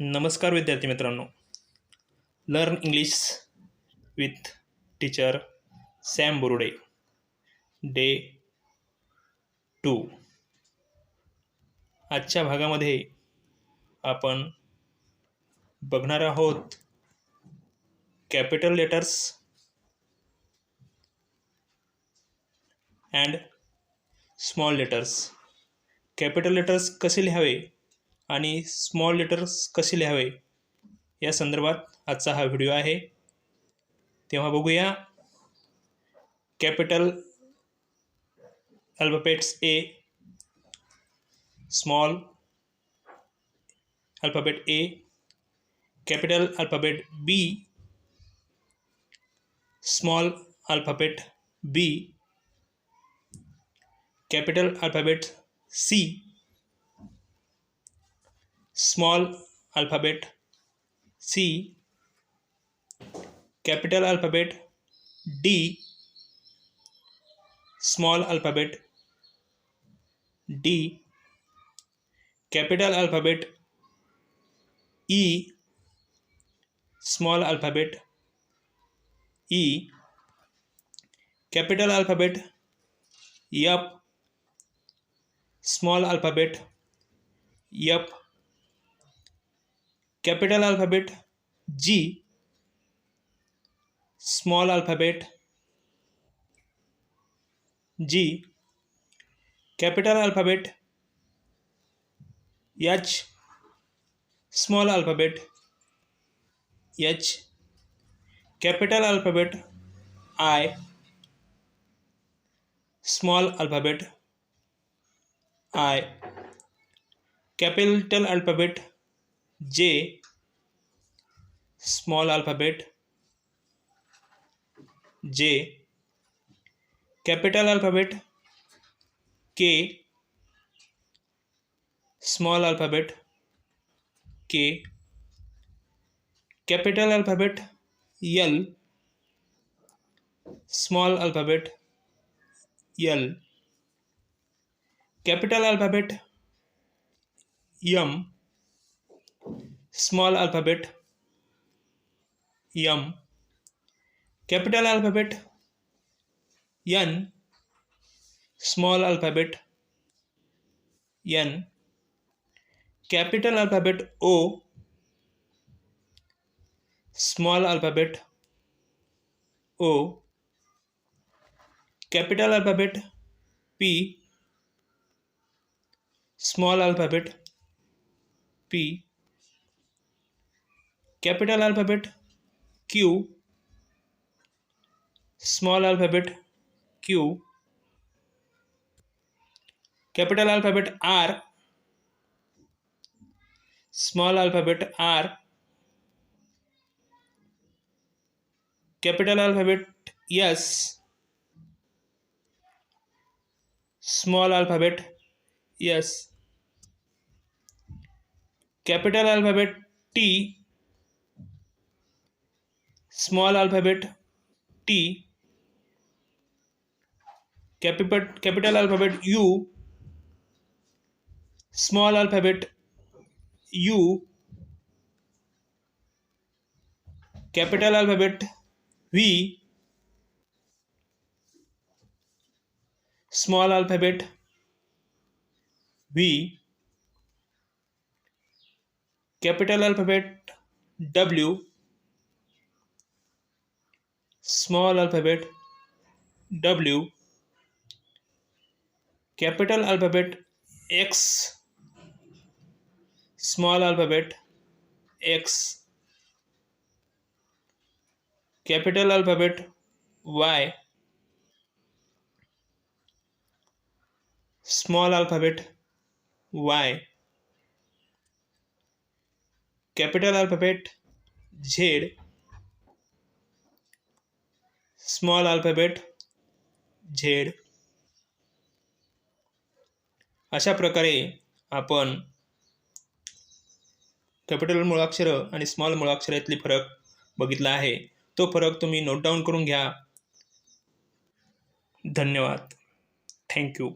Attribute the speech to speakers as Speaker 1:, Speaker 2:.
Speaker 1: नमस्कार विद्यार्थी मित्रांनो. Learn English with teacher Sam Borude day two आजच्या भागामध्ये आपण बघणार आहोत capital letters and small letters capital letters कसे लिहावे? आणि स्मॉल लेटर्स कसे लिहावे? या संदर्भात आजचा हा व्हिडिओ आहे. तेव्हा बघूया. Capital alphabets A small alphabet A capital alphabet B small alphabet B capital alphabet C small alphabet. C, capital alphabet. D, small alphabet. D, capital alphabet. E, small alphabet. E, capital alphabet. F, small alphabet. F, capital alphabet G, small alphabet G, capital alphabet H, small alphabet H, capital alphabet I, small alphabet I, capital alphabet J, small alphabet J, capital alphabet K, small alphabet K, capital alphabet L, small alphabet L, capital alphabet M, small alphabet M, capital alphabet N, small alphabet N, capital alphabet O, small alphabet O, capital alphabet P, small alphabet P, capital alphabet Q, small alphabet Q, capital alphabet R, small alphabet R, capital alphabet S, small alphabet S, capital alphabet T, small alphabet T, capital, capital alphabet U, small alphabet U, capital alphabet V, small alphabet V, capital alphabet W, small alphabet W, capital alphabet X, small alphabet X, capital alphabet Y, small alphabet Y, capital alphabet Z, small alphabet Z अशा प्रकारे आपण capital मुळाक्षरं आणि small मुळाक्षरातली फरक बघितला आहे. तो फरक तुम्ही नोट डाऊन करून घ्या. धन्यवाद. थँक्यू